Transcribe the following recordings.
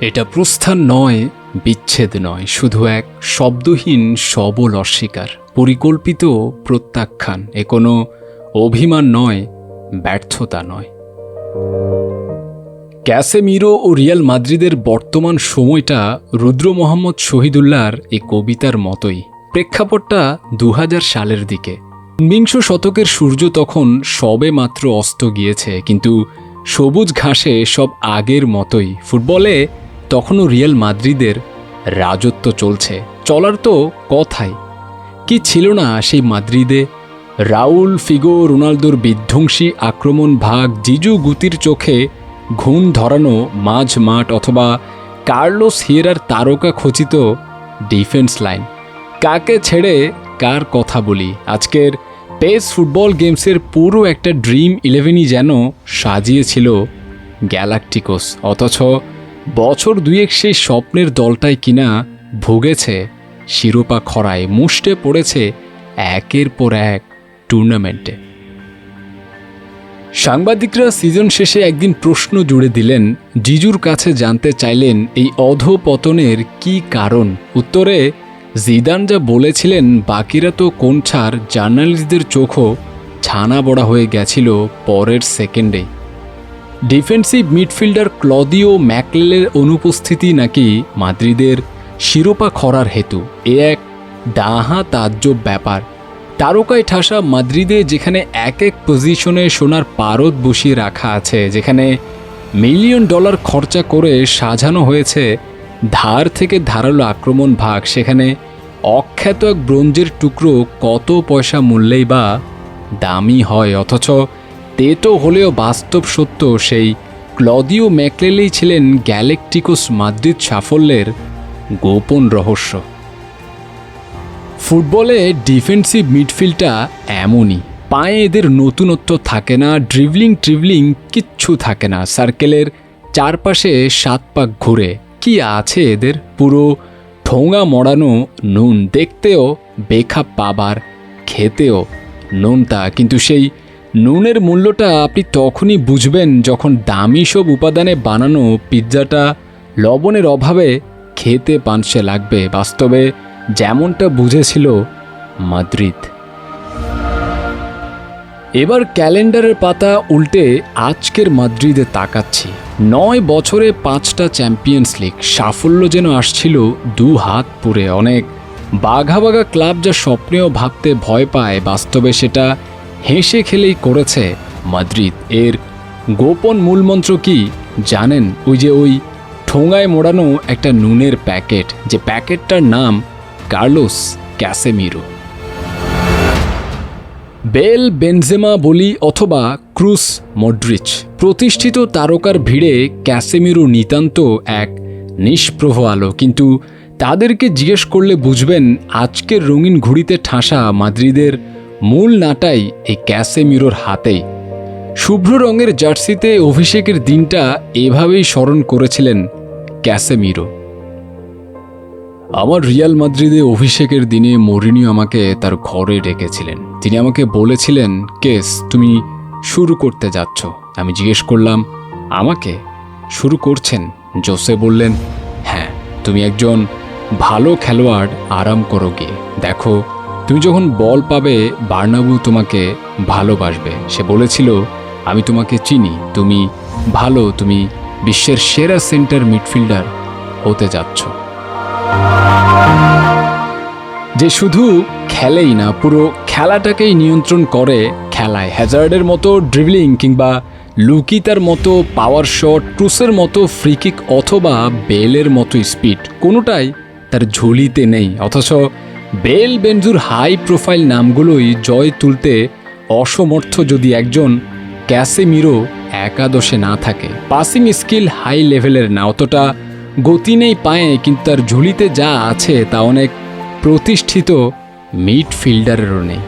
এটা প্রস্থান নয়, বিচ্ছেদ নয়, শুধু এক শব্দহীন সবল অস্বীকার, পরিকল্পিত প্রত্যাখ্যান, এ কোনো অভিমান নয়, ব্যর্থতা নয়। ক্যাসেমিরো ও রিয়াল মাদ্রিদের বর্তমান সময়টা রুদ্র মোহাম্মদ শহীদুল্লাহর এই কবিতার মতোই। প্রেক্ষাপটটা দু হাজার সালের দিকে। বিংশ শতকের সূর্য তখন সবে মাত্র অস্ত গিয়েছে, কিন্তু সবুজ ঘাসে সব আগের মতোই। ফুটবলে তখনও রিয়াল মাদ্রিদের রাজত্ব চলছে। চলার তো কথাই। কি ছিল না সেই মাদ্রিদে? রাউল ফিগো রোনালদোর বিধ্বংসী আক্রমণ ভাগ জিজু গুতির চোখে ঘুম ধরানো মাঝ মাঠ অথবা কার্লোস হিয়েরার তারকা খচিত ডিফেন্স লাইন। কাকে ছেড়ে কার কথা বলি? আজকের পেস ফুটবল গেমসের পুরো একটা ড্রিম ইলেভেনই যেন সাজিয়েছিল গ্যালাকটিকোস। অথচ বছর দুয়েক সেই স্বপ্নের দলটাই কিনা ভুগেছে, শিরোপা খরায় মুষ্টে পড়েছে একের পর এক টুর্নামেন্টে সাংবাদিকরা সিজন শেষে একদিন প্রশ্ন জুড়ে দিলেন, জিজুর কাছে জানতে চাইলেন এই অধপতনের কি কারণ? উত্তরে, জিদান যা বলেছিলেন, বাকিরা তো কোন ছাড়, জার্নালিস্টদের চোখও ছানা বড়া হয়ে গেছিল পরের সেকেন্ডে ডিফেন্সিভ মিডফিল্ডার ক্লদিও ম্যাকলেলের অনুপস্থিতি নাকি মাদ্রিদের শিরোপা খরার হেতু? এ এক ডাহা তাজ্জব ব্যাপার। তারকায় ঠাসা মাদ্রিদে যেখানে এক এক পজিশনে সোনার পারদ বসিয়ে রাখা আছে, যেখানে মিলিয়ন ডলার খরচা করে সাজানো হয়েছে, ধার থেকে ধারালো আক্রমণ ভাগ, সেখানে অখ্যাত এক ব্রোঞ্জের টুকরো কত পয়সা মূল্যেই বা দামি হয়, অথচ তেতো হলেও বাস্তব সত্য সেই। ক্লদিও ম্যাকলেলেই ছিলেন গ্যালেকটিকোস মাদ্রিদ সাফল্যের গোপন রহস্য। ফুটবলে ডিফেন্সিভ মিডফিল্ডটা এমনই। পায়ে এদের নতুনত্ব থাকে না, ড্রিবলিং, ট্রিবলিং কিচ্ছু থাকে না। সার্কেলের চারপাশে সাত পাক ঘুরে। কি আছে এদের? পুরো ঠোঙা মড়ানো নুন। দেখতেও বেখাপ পাবার খেতেও নুনতা কিন্তু সেই নুনের মূল্যটা আপনি তখনই বুঝবেন যখন দামি সব উপাদানে বানানো পিৎজাটা লবণের অভাবে খেতে পানসে লাগবে। বাস্তবে যেমনটা বুঝেছিল মাদ্রিদ। এবার ক্যালেন্ডারের পাতা উল্টে আজকের মাদ্রিদে তাকাচ্ছি। নয় বছরে পাঁচটা চ্যাম্পিয়ন্স লিগ, সাফল্য যেন আসছিল দু হাত পুরে অনেক। বাঘা বাঘা ক্লাব যা স্বপ্নেও ভাবতে ভয় পায়, বাস্তবে সেটা হেসে খেলেই করেছে মাদ্রিদ। এর গোপন মূলমন্ত্র কি জানেন? ওই যে ওই ঠোঙায় মোড়ানো একটা নুনের প্যাকেট, যে প্যাকেটটার নাম কার্লোস ক্যাসেমিরো। বেল বেনজেমা বলি অথবা ক্রুস মডরিচ, প্রতিষ্ঠিত তারকার ভিড়ে ক্যাসেমিরো নিতান্ত এক নিষ্প্রভ আলো। কিন্তু তাদেরকে জিজ্ঞেস করলে বুঝবেন, আজকের রঙিন ঘুড়িতে ঠাসা মাদ্রিদের মূল নাটাই এই ক্যাসেমিরোর হাতেই। শুভ্র রঙের জার্সিতে অভিষেকের দিনটা এভাবেই স্মরণ করেছিলেন ক্যাসেমিরো। আমার রিয়াল মাদ্রিদে অভিষেকের দিনে মরিনিও আমাকে তার ঘরে ডেকেছিলেন। তিনি আমাকে বলেছিলেন, কেস, তুমি শুরু করতে যাচ্ছ। আমি জিজ্ঞেস করলাম, আমাকে শুরু করছেন? জোসে বললেন হ্যাঁ তুমি একজন ভালো খেলোয়াড়, আরাম করো গিয়ে। দেখো তুমি যখন বল পাবে, বার্নাবু তোমাকে ভালোবাসবে। সে বলেছিল, আমি তোমাকে চিনি, তুমি ভালো, তুমি বিশ্বের সেরা সেন্টার মিডফিল্ডার হতে যাচ্ছ। যে শুধু খেলেই না, পুরো খেলাটাকেই নিয়ন্ত্রণ করে খেলায়। হ্যাজার্ডের মতো ড্রিবলিং কিংবা লুকিতার মতো পাওয়ার শট ক্রুসের মতো ফ্রিকিক অথবা বেলের মতো স্পিড কোনোটাই তার ঝুলিতে নেই। অথচ বেল বেনজুর হাই প্রোফাইল নামগুলোই জয় তুলতে অসমর্থ যদি একজন, ক্যাসেমিরো একাদশে না থাকে। পাসিং স্কিল হাই লেভেলের না, অতটা গতি নেই পায়ে, কিন্তু তার ঝুলিতে যা আছে তা অনেক প্রতিষ্ঠিত মিডফিল্ডারেরও নেই।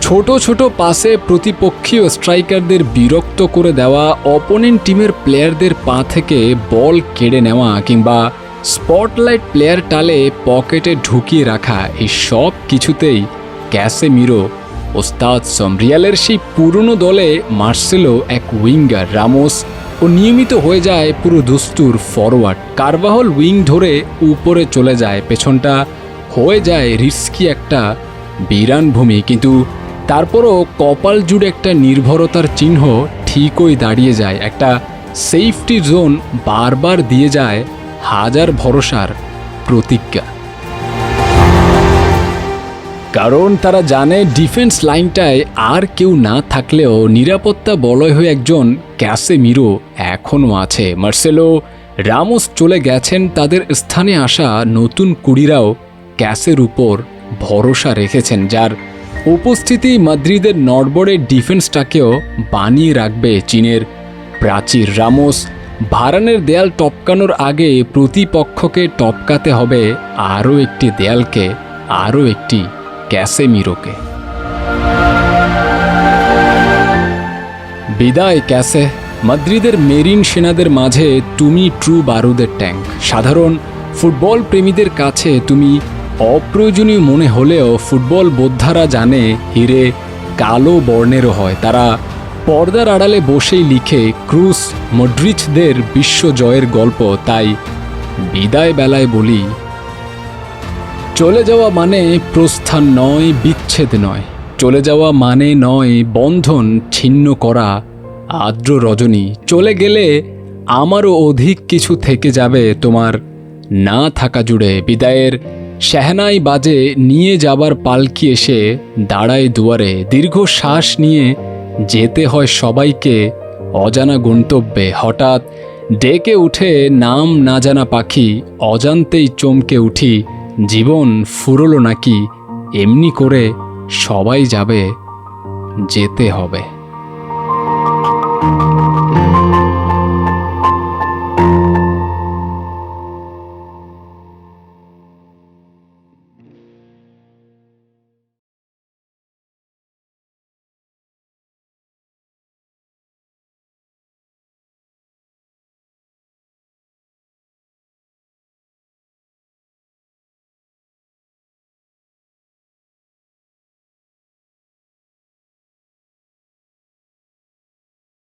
ছোট ছোট পাসে প্রতিপক্ষীয় স্ট্রাইকারদের বিরক্ত করে দেওয়া, অপোনেন্ট টিমের প্লেয়ারদের পা থেকে বল কেড়ে নেওয়া কিংবা স্পটলাইট প্লেয়ার টালে পকেটে ঢুকিয়ে রাখা এই সব কিছুতেই ক্যাসেমিরো, ওস্তাদ সম রিয়ালের সেই পুরনো দলে মার্সেলো এক উইঙ্গার রামোস ও নিয়মিত হয়ে যায় পুরো দুস্তুর ফরওয়ার্ড কারবাহল উইং ধরে উপরে চলে যায়, পেছনটা হয়ে যায় রিস্কি একটা বিরান ভূমি। কিন্তু তারপরও কপাল জুড়ে একটা নির্ভরতার চিহ্ন ঠিকই দাঁড়িয়ে যায়। একটা সেফটি জোন বারবার দিয়ে যায় হাজার ভরসার প্রতিজ্ঞা। কারণ তারা জানে ডিফেন্স লাইনটায় আর কেউ না থাকলেও নিরাপত্তা বলয় হয়ে একজন ক্যাসে মিরো এখনও আছে। মার্সেলো রামোস চলে গেছেন তাদের স্থানে আসা নতুন কুড়িরাও ক্যাসের উপর ভরসা রেখেছেন, যার উপস্থিতি মাদ্রিদের নড়বড়ের ডিফেন্সটাকেও বানিয়ে রাখবে চীনের প্রাচীর রামোস। ভারানের দেয়াল টপকানোর আগে প্রতিপক্ষকে টপকাতে হবে আরও একটি দেয়ালকে, আরও একটি ক্যাসেমিরোকে। বিদায়, ক্যাসে। মাদ্রিদের মেরিন সেনাদের মাঝে তুমি ট্রু বারুদের ট্যাঙ্ক। সাধারণ ফুটবল প্রেমীদের কাছে তুমি অপ্রয়োজনীয় মনে হলেও ফুটবল বোদ্ধারা জানে, হিরে কালো বর্ণেরও হয়। তারা পর্দার আড়ালে বসেই লিখে ক্রুস মড্রিচদের বিশ্ব জয়ের গল্প, তাই বিদায় বেলায় বলি, চলে যাওয়া মানে প্রস্থান নয়, বিচ্ছেদ নয়। চলে যাওয়া মানে নয়, বন্ধন ছিন্ন করা, আর্দ্র রজনী। চলে গেলে আমারও অধিক কিছু থেকে যাবে, তোমার না থাকা জুড়ে। বিদায়ের সেহনাই বাজে, নিয়ে যাবার পালকি এসে দাঁড়ায় দুয়ারে। দীর্ঘ শ্বাস নিয়ে যেতে হয় সবাইকে অজানা গন্তব্যে। হঠাৎ ডেকে উঠে নাম না জানা পাখি অজান্তেই চমকে উঠি, জীবন ফুরলো নাকি, এমনি করে সবাই যাবে, যেতে হবে।